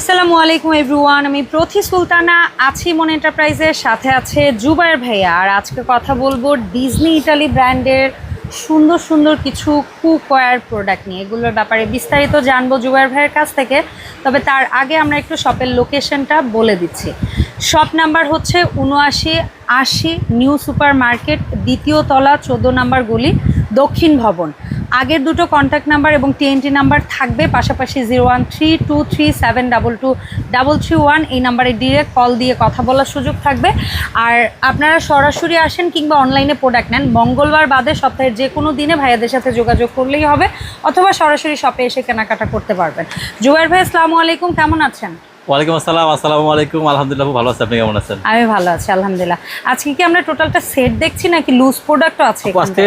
আসসালামু আলাইকুম এভরিওয়ান আমি প্রথি সুলতানা, আছি মন এন্টারপ্রাইজের সাথে আছে জুবাইর ভাইয়া। আর আজকে কথা বলব ডিজনি ইটালি ব্র্যান্ডের সুন্দর সুন্দর কিছু কুকওয়্যার প্রোডাক্ট নিয়ে। এগুলোর ব্যাপারে বিস্তারিত জানব জুবাইর ভাইয়ের কাছ থেকে, তবে তার আগে আমরা একটু শপের লোকেশনটা বলে দিচ্ছি। শপ নাম্বার হচ্ছে উনআশি আশি নিউ সুপার মার্কেট দ্বিতীয় তলা, চোদ্দ নাম্বার গলি, দক্ষিণ ভবন। আগের দুটো কন্ট্যাক্ট নাম্বার এবং টিএনটি নাম্বার থাকবে, পাশাপাশি zero one three two three seven double two double three one এই নাম্বারে ডিরেক্ট কল দিয়ে কথা বলার সুযোগ থাকবে। আর আপনারা সরাসরি আসেন কিংবা অনলাইনে প্রোডাক্ট নেন, মঙ্গলবার বাদে সপ্তাহের যে কোনো দিনে ভাইয়াদের সাথে যোগাযোগ করলেই হবে, অথবা সরাসরি শপে এসে কেনাকাটা করতে পারবেন। জুয়ার ভাই, আসসালামু আলাইকুম, কেমন আছেন? ওয়ালাইকুম আসসালাম আসসালামু আলাইকুম আলহামদুলিল্লাহ ভালো আছি। আপনি কেমন আছেন? আমি ভালো আছি আলহামদুলিল্লাহ। আজকে কি আমরা টোটালটা সেট দেখছি নাকি লুজ প্রোডাক্টও আছে আজকে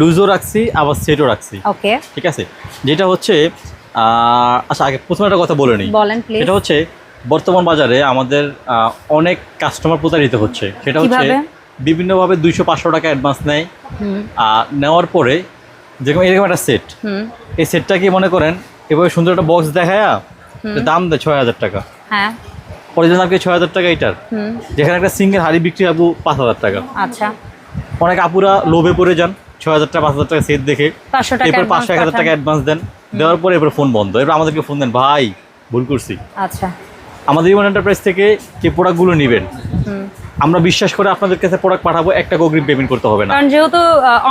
লুজও রাখছি আবার সেটও রাখছি। ওকে ঠিক আছে? যেটা হচ্ছে আচ্ছা আগে প্রথমে একটা কথা বলে নিই। বলেন প্লিজ এটা হচ্ছে বর্তমান বাজারে আমাদের অনেক কাস্টমার প্রতারিত হচ্ছে। সেটা হচ্ছে? বিভিন্নভাবে দুইশো পাঁচশো টাকা অ্যাডভান্স নেয়। আর নেওয়ার পরে যেরকম এরকম একটা সেট এই সেটটা কি মনে করেন? এভাবে সুন্দর একটা বক্স দেখায় দাম দেয় ছয় হাজার টাকা। হ্যাঁ। অরিজিনাল ছয় হাজার টাকা এটার। যেখানে একটা সিঙ্গেল হাড়ি বিক্রি আপু পাঁচ হাজার টাকা। আচ্ছা। অনেক আপুরা লোভে পড়ে যান ছয় হাজার টাকা পাঁচ হাজার টাকা সেট দেখে। এরপর পাঁচশো এক হাজার টাকা অ্যাডভান্স দেন। দেওয়ার পরে এরপর ফোন বন্ধ। এরপর আমাদেরকে ফোন দেন ভাই ভুল করছি। আচ্ছা। আমাদের ইমন এন্টারপ্রাইজ থেকে যে প্রোডাক্টগুলো নেবেন আমরা বিশ্বাস করে আপনাদের কাছে প্রোডাক্ট পাঠাবো একটা অগ্রিম পেমেন্ট করতে হবে না। কারণ যেহেতু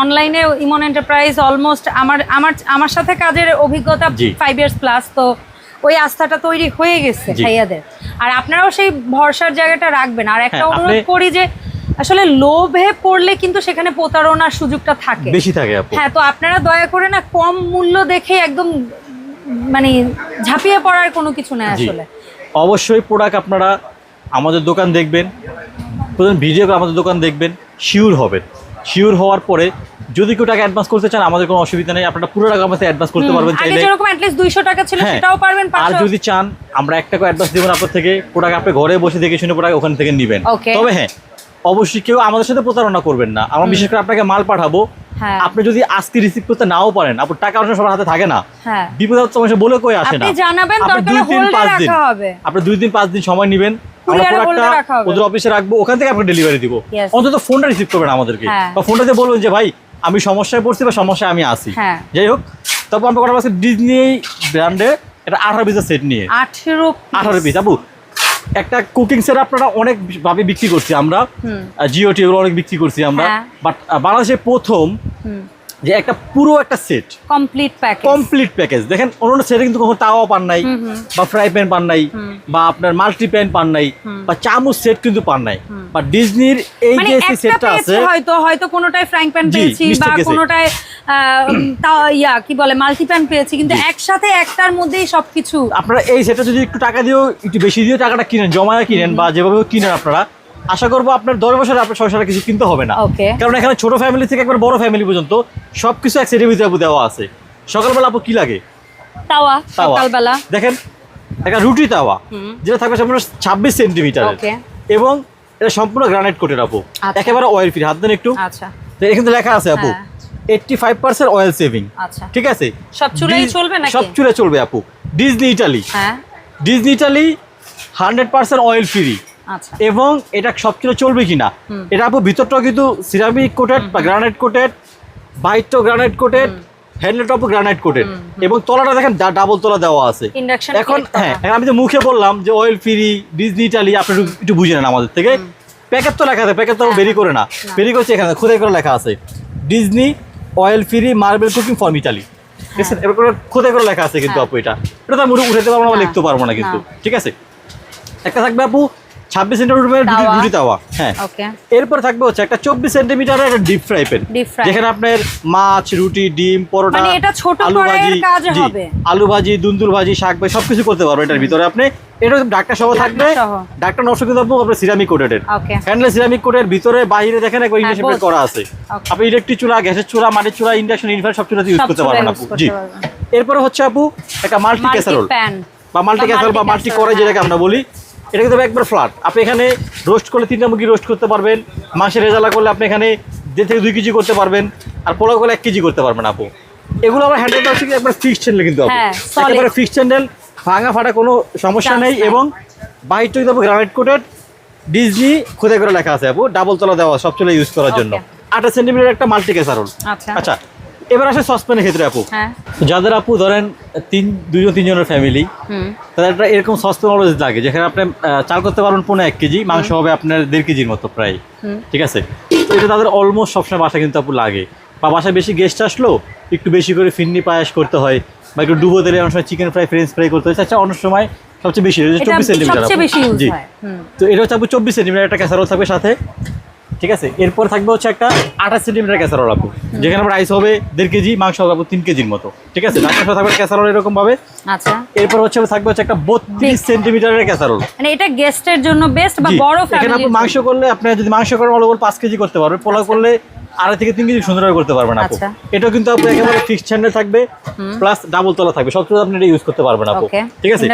অনলাইনে ইমন এন্টারপ্রাইজ অলমোস্ট আমার আমার আমার সাথে কাজের অভিজ্ঞতা ফাইভ ইয়ার্স প্লাস তো ওই আস্থাটা তৈরি হয়ে গেছে। ভাইয়াদের। আর আপনারাও সেই ভরসার জায়গাটা রাখবেন। আর একটা হ্যাঁ, অনুরোধ করি যে আসলে লোভে পড়লে কিন্তু সেখানে প্রতারণার সুযোগটা থাকে। বেশি থাকে হ্যাঁ তো আপনারা দয়া করে না কম মূল্য দেখে একদম মানে ঝাঁপিয়ে পড়ার কোনো কিছু নেই আসলে। অবশ্যই প্রোডাক্ট আপনারা আমাদের দোকান দেখবেন। প্রথম ভিডিও আমাদের দোকান দেখবেন শিওর হবেন। শিওর হওয়ার পরে যদি কেউ টাকা অ্যাডভান্স করতে চান আমাদের কোনো অসুবিধা নেই। আপনারা পুরো টাকা আমাদের অ্যাডভান্স করতে পারবেন চাইলে। যেরকম অ্যাটলিস্ট দুইশো টাকা ছিল হ্যাঁ। সেটাও পারবেন আর যদি চান আমরা এক টাকা অ্যাডভান্স দেবেন আপনার থেকে। প্রোডাক্ট আপনি ঘরে বসে দেখে শুনে প্রোডাক্ট ওখান থেকে নেবেন। তবে হ্যাঁ অবশ্যই কেউ আমাদের সাথে প্রতারণা করবেন না। আমরা বিশেষ করে আপনাকে মাল পাঠাবো। হ্যাঁ। আপনি যদি আজকে রিসিভ করতে নাও পারেন আপনার টাকা অনেক সবার হাতে থাকে না। হ্যাঁ। বিপদ সমস্যা বলে কই আসে না। আপনি দুই দিন পাঁচ দিন। রাখা হবে। আপনি দুই দিন পাঁচ দিন সময় নেবেন। ওদের অফিসে রাখব ওখান থেকে আপনাকে ডেলিভারি দিব। অন্তত ফোনটা রিসিভ করবেন আমাদেরকে। বা ফোনটাতে বলবেন যে ভাই আমি সমস্যায় পড়ছি বা সমস্যায় আমি আসি হ্যাঁ। যাই হোক তারপর আমরা কথা বলছি ডিজনি ব্র্যান্ডে এটা আঠারো পিসের সেট নিয়ে। আঠেরো আঠারো পিস আপু একটা কুকিং সেট আপনারা অনেক ভাবে বিক্রি করছি আমরা। জিও টিও অনেক বিক্রি করছি আমরা। হ্যাঁ। বাট বাংলাদেশে প্রথম যে একটা পুরো একটা set complete package complete package দেখেন অন্য সেটে কিন্তু কখনো তাওয়া পান নাই বা ফ্রাই প্যান পান নাই বা আপনার মাল্টি প্যান পান নাই বা চামচ সেট কিন্তু পান নাই। বা ডিজনির এই মানে যে সেটটা আছে হয়তো হয়তো কোনোটায় ফ্রাইং প্যান পেয়েছি বা। কোনোটায় ইয়া কি বলে মাল্টি প্যান পেয়েছি কিন্তু একসাথে একটার মধ্যেই সবকিছু। আপনারা এই সেটটা যদি একটু টাকা দিয়েও একটু বেশি দিয়ে টাকাটা কিনেন জমায় কিনেন বা যেভাবে কিনেন আপনারা আশা করব আপনার দশ বছরে আপনার সংসারে কিছু কিনতে হবে না। কারণ এখানে ছোট ফ্যামিলি থেকে একবার বড় ফ্যামিলি পর্যন্ত সবকিছু এক সেটের ভিতরে আপু দেওয়া আছে। সকালবেলা আপু কি লাগে? তাওয়া তাওয়া। সকালবেলা। দেখেন একটা রুটি তাওয়া যেটা থাকবে সম্পূর্ণ ছাব্বিশ সেন্টিমিটার এবং এটা সম্পূর্ণ গ্রানাইট কোটের আপু। আচ্ছা। একেবারে অয়েল ফ্রি হাত দেন একটু। আচ্ছা। তো এখানে তো লেখা আছে আপু। Eighty five percent oil saving ঠিক আছে? সব চুলাই চলবে নাকি? সব চুলে চলবে আপু। ডিজনি ইটালি হ্যাঁ। Disney Italy hundred percent oil free এবং এটা সব চুলে চলবে কিনা? এটা আপু ভিতরটাও কিন্তু সিরামিক কোটেড বা গ্রানাইট কোটেড বাইরটাও গ্রানাইট কোটেড হ্যান্ডেলটাও গ্রানাইট কোটেড এবং তলাটা দেখেন ডাবল তলা দেওয়া আছে। এখন হ্যাঁ আমি তো মুখে বললাম যে অয়েল ফ্রি ডিজনি ইটালি আপনি একটু- বুঝে নেন আমাদের থেকে। প্যাকেট তো লেখা আছে প্যাকেট তো বেরি করে না। বেরি করছে এখানে খোদাই করে লেখা আছে। Disney oil free marble cooking from Italy দেখছেন এবার করে খোদাই করে লেখা আছে কিন্তু হ্যাঁ। আপু এটা। এটা তো আমি উঠে- উঠাতে পারব না লিখতে পারব না কিন্তু। ঠিক আছে? একটা থাকবে আপু ছাব্বিশ সেন্টিমিটার। রুটি তাওয়া। হ্যাঁ। এরপর থাকবে হচ্ছে একটা চব্বিশ সেন্টিমিটার একটা ডিপ ফ্রাই প্যান যেখানে আপনার মাছ রুটি ডিম পরোটা মানে আলু ভাজি আলু ভাজি দুন্দুর ভাজি শাক ভাজি সবকিছু করতে পারবেন এটার ভিতরে আপনি। এটা ডাক্তার সহ থাকবে। ডাক্তার কিন্তু আপু আপনার ceramic coated okay. Handle ceramic কোটের ভিতরে বাইরে দেখেন একবার ইন্ডাকশন করা আছে। আপনি ইলেকট্রিক চুলা গ্যাসের চুলা মাটির চুলা ইন্ডাকশন ইনভার্টার সব চুলাতে ইউজ করতে পারবেন আপু। জি। এরপরে হচ্ছে আপু একটা মাল্টি ক্যাসারোল বা মাল্টি ক্যাসারোল বা মাল্টি কড়াই যেটাকে আমরা বলি এটা কিন্তু একবার ফ্ল্যাট আপনি এখানে রোস্ট করলে তিনটা মুরগি রোস্ট করতে পারবেন মাংসের রেজালা করলে আপনি এখানে দেড় থেকে দুই কেজি করতে পারবেন আর পোলাও করলে এক কেজি করতে পারবেন আপু। এগুলো আমার হ্যান্ডেলটা হচ্ছে কি একবার ফিক্সড চ্যানেল কিন্তু হ্যাঁ। একেবারে ফিক্সড চ্যানেল ভাঙা ফাটা কোনো সমস্যা নেই এবং বাহিরটা কিন্তু গ্রানাইট কোটেড ডিজনি খোদাই করে লেখা আছে আপু। ডাবল তলা দেওয়া সব চলে ইউজ করার জন্য. আঠাশ সেন্টিমিটার একটা মাল্টি ক্যাসারোল আচ্ছা। আচ্ছা এবার আসে সসপ্যানের ক্ষেত্রে আপু। হ্যাঁ। যাদের আপু ধরেন তিন দুজন তিনজনের ফ্যামিলি তাদের একটা এরকম সসপ্যান অলওয়েজ লাগে। যেখানে আপনি চাল করতে পারবেন পনেরো এক কেজি মাংস হবে আপনার দেড় কেজির মতো প্রায়। ঠিক আছে? তো এটা তাদের অলমোস্ট সবসময় বাসা কিন্তু আপু লাগে। বা বাসায় বেশি গেস্ট আসলো একটু বেশি করে ফিন্নি পায়াস করতে হয় বা একটু ডুবো তেলে অনেক সময় চিকেন ফ্রাই ফ্রেঞ্চ ফ্রাই করতে হয়। আচ্ছা অনেক সময় সবচেয়ে বেশি চব্বিশ সেন্টিমিটার জি। তো এটা হচ্ছে আপু চব্বিশ সেন্টিমিটার একটা ক্যাসারোল থাকবে সাথে। ঠিক আছে? এরপর থাকবে হচ্ছে একটা আঠাশ সেন্টিমিটার ক্যাসারোল আপু যেখানে আমার রাইস হবে দেড় কেজি মাংস হবে আপু তিন কেজির মতো। ঠিক আছে? সাথে থাকবে ক্যাসারোল এরকম ভাবে। আচ্ছা। এরপর হচ্ছে থাকবে হচ্ছে একটা বত্রিশ সেন্টিমিটারের ক্যাসারোল মানে এটা গেস্টের জন্য বেস্ট বা বড় এখানে আপনি মাংস করলে আপনি যদি মাংস করেন অল পাঁচ কেজি করতে পারবে পোলাও করলে আড়াই থেকে তিন কেজি সুন্দর করতে পারবেন আপু। আচ্ছা। এটাও কিন্তু আপনি একেবারে ফিক্সড চ্যানেল থাকবে প্লাস ডাবল তলা থাকবে। সব কিছু আপনি এটা ইউজ করতে পারবেন আপু। ঠিক আছে?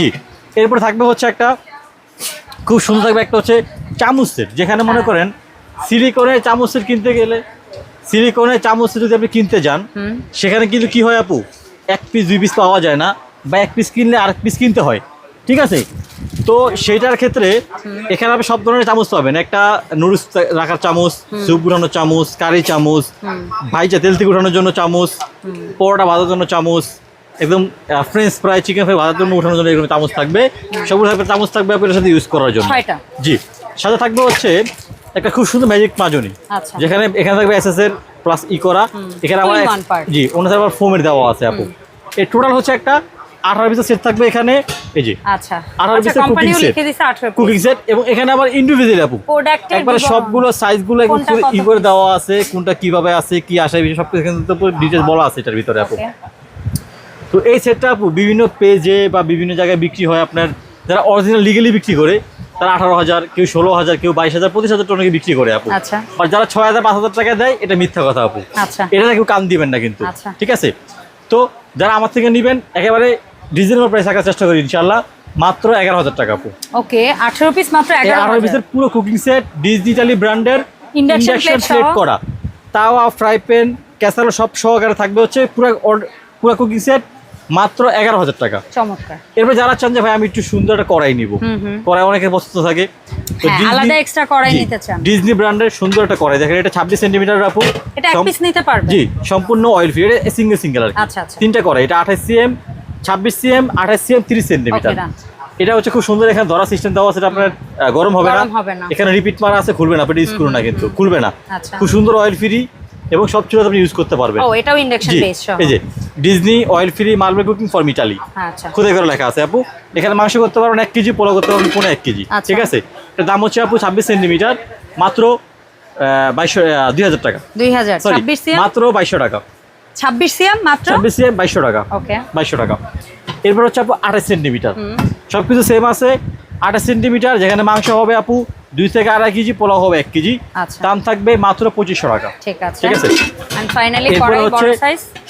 জি। এরপর থাকবে হচ্ছে একটা খুব সুন্দর থাকবে একটা হচ্ছে চামচ সেট যেখানে মনে হ্যাঁ। করেন সিলিকনের চামচ সেট কিনতে গেলে সিলিকনের চামচ যদি আপনি কিনতে যান সেখানে কিন্তু কি হয় আপু? এক পিস দুই পিস পাওয়া যায় না বা এক পিস কিনলে আরেক পিস কিনতে হয় ঠিক আছে? তো সেইটার ক্ষেত্রে এখানে আপনি সব ধরনের চামচ পাবেন একটা নুডলস রাখার চামচ স্যুপ উঠানোর চামচ কারি চামচ ভাইজা তেল থেকে উঠানোর জন্য চামচ পরোটা ভাজার জন্য চামচ একদম ফ্রেঞ্চ ফ্রাই চিকেন ফ্রাই ভাজার জন্য উঠানোর জন্য এরকম চামচ থাকবে। সবগুলো থাকবে চামচ থাকবে আপনার সাথে ইউজ করার জন্য। জি। সাথে থাকবে হচ্ছে একটা খুব সুন্দর ম্যাজিক মাজনি। আচ্ছা। যেখানে এখানে থাকবে এস এস এর প্লাস ই করা। এখানে আমার জি ওনাদের আবার ফোমের দেওয়া আছে আপু। এই টোটাল হচ্ছে একটা আঠারো পিসের সেট থাকবে এখানে। এই যে আচ্ছা। আঠারো পিসের কুকিং সেট লিখে দিছে 18 কুকিং সেট এবং এখানে আবার ইন্ডিভিজুয়াল আপু। একবারে সবগুলো সাইজগুলো একদম ই করে দেওয়া আছে কোনটা কীভাবে আছে কি আসে বিষয় সব কিছু ডিটেলস বলা আছে এটার ভিতরে আপু। তো এই সেটটা আপু বিভিন্ন পেজে বা বিভিন্ন জায়গায় বিক্রি হয় আপনার। যারা অরিজিনাল লিগেলি বিক্রি করে তারা আঠারো হাজার কেউ ষোলো হাজার কেউ বাইশ হাজার পঁচিশ হাজার টাকা বিক্রি করে আপু। আচ্ছা। আর যারা ছয় হাজার পাঁচ হাজার টাকা দেয় এটা মিথ্যা কথা আপু। আচ্ছা। এটা কেউ কান দিবেন না কিন্তু। আচ্ছা। ঠিক আছে? তো যারা আমার থেকে নেবেন একেবারে রিজনেবল প্রাইস রাখার চেষ্টা করি ইনশাল্লাহ মাত্র এগারো হাজার টাকা আপু। ওকে 18 পিস মাত্র আঠারো পিসের পুরো কুকিং সেট ডিজিটালি ব্র্যান্ডের ইন্ডাকশন প্লেট করা। তাওয়া ফ্রাই প্যান ক্যাসারো সব সহকারে থাকবে হচ্ছে পুরো পুরো কুকিং সেট মাত্র এগারো হাজার টাকা। চমৎকার। এরপর যারা চান যে ভাই আমি একটু সুন্দর একটা কড়াই নিব। কড়াই অনেকের পছন্দ থাকে। ডিজনি- আলাদা extra কড়াই নিতে চান। ডিজনি ব্র্যান্ডের সুন্দর একটা কড়াই। দেখেন এটা ছাব্বিশ সেন্টিমিটার আপু। এটা এক পিস নিতে পারবে? জি সম্পূর্ণ অয়েল ফ্রি এটা সিঙ্গেল সিঙ্গেল আর কি। আচ্ছা, আচ্ছা। তিনটা করে এটা সিএম সিএম সিএম হচ্ছে খুব সুন্দর। এখানে ধরা সিস্টেম দেওয়া আছে আপনার গরম হবে না। এখানে রিপিট মারা আছে খুলবে না। আপনি ইউজ করুন না কিন্তু। খুলবে না। আচ্ছা। খুব সুন্দর অয়েল ফ্রি এবং সব চুলা আপনি ইউজ করতে পারবেন। ও এটাও ইন্ডাকশন বেস সহ। এই যে Disney oil free marble cooking from Italy আচ্ছা। খুদে করে লেখা আছে আপু? এখানে মাংস করতে পারবেন এক কেজি পোলা করতে পারবেন পনেরো এক কেজি আচ্ছা। ঠিক আছে? এটার দাম হচ্ছে আপু ছাব্বিশ সেন্টিমিটার মাত্র বাইশশো দুই হাজার টাকা। 2000 সরি 26 সিএম? মাত্র বাইশশো টাকা। 26 সিএম মাত্র? ছাব্বিশ সিএম বাইশশো টাকা। ওকে। বাইশশো টাকা। এরপর হচ্ছে আপু আঠাশ সেন্টিমিটার। সব কিছু সেম আছে। আঠাশ সেন্টিমিটার যেখানে মাংস হবে আপু দুই থেকে আড়াই কেজি পোলাও হবে এক কেজি। আচ্ছা। দাম থাকবে মাত্র পঁচিশশো টাকা। ঠিক আছে। এরপরে হচ্ছে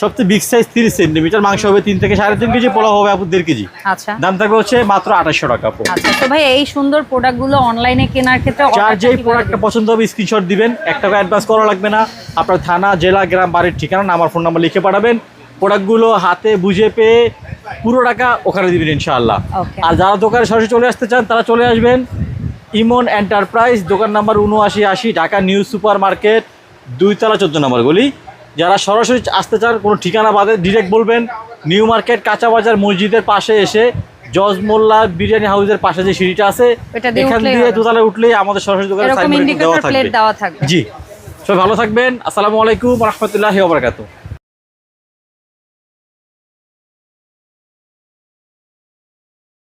সবচেয়ে বিগ সাইজ তিরিশ সেন্টিমিটার মাংস হবে তিন থেকে সাড়ে তিন কেজি পোলাও হবে আপু দেড় কেজি। আচ্ছা। দাম থাকবে হচ্ছে মাত্র আঠাশশো টাকা আপু। আচ্ছা তো ভাই এই সুন্দর প্রোডাক্টগুলো অনলাইনে কেনার ক্ষেত্রে যার যেই প্রোডাক্টটা পছন্দ হবে স্ক্রিনশট দিবেন। এক টাকা অ্যাডভান্স করা লাগবে না। আপনার থানা জেলা গ্রাম বাড়ির ঠিকানা নাম্বার ফোন নাম্বার লিখে পাঠাবেন। প্রোডাক্টগুলো হাতে বুঝে পেয়ে পুরো টাকা ওখানে দিবেন ইনশাআল্লাহ। আর যারা দোকানে সরাসরি চলে আসতে চান তারা চলে আসবেন ইমন এন্টারপ্রাইজ দোকান নাম্বার উনআশি আশি ঢাকা নিউ সুপার মার্কেট দুইতলা চোদ্দ নম্বর গলি। যারা সরাসরি আসতে চান কোনো ঠিকানা বাদে ডিরেক্ট বলবেন নিউ মার্কেট কাঁচা বাজার মসজিদের পাশে এসে জজ মোল্লা বিরিয়ানি হাউসের পাশে যে সিঁড়িটা আছে এখান দিয়ে হবে। দোতলায় উঠলেই আমাদের সরাসরি দোকানে দেওয়া থাকবে। জি। সবাই ভালো থাকবেন। আসসালামু আলাইকুম রহমতুল্লাহি ওবরাকাতুহ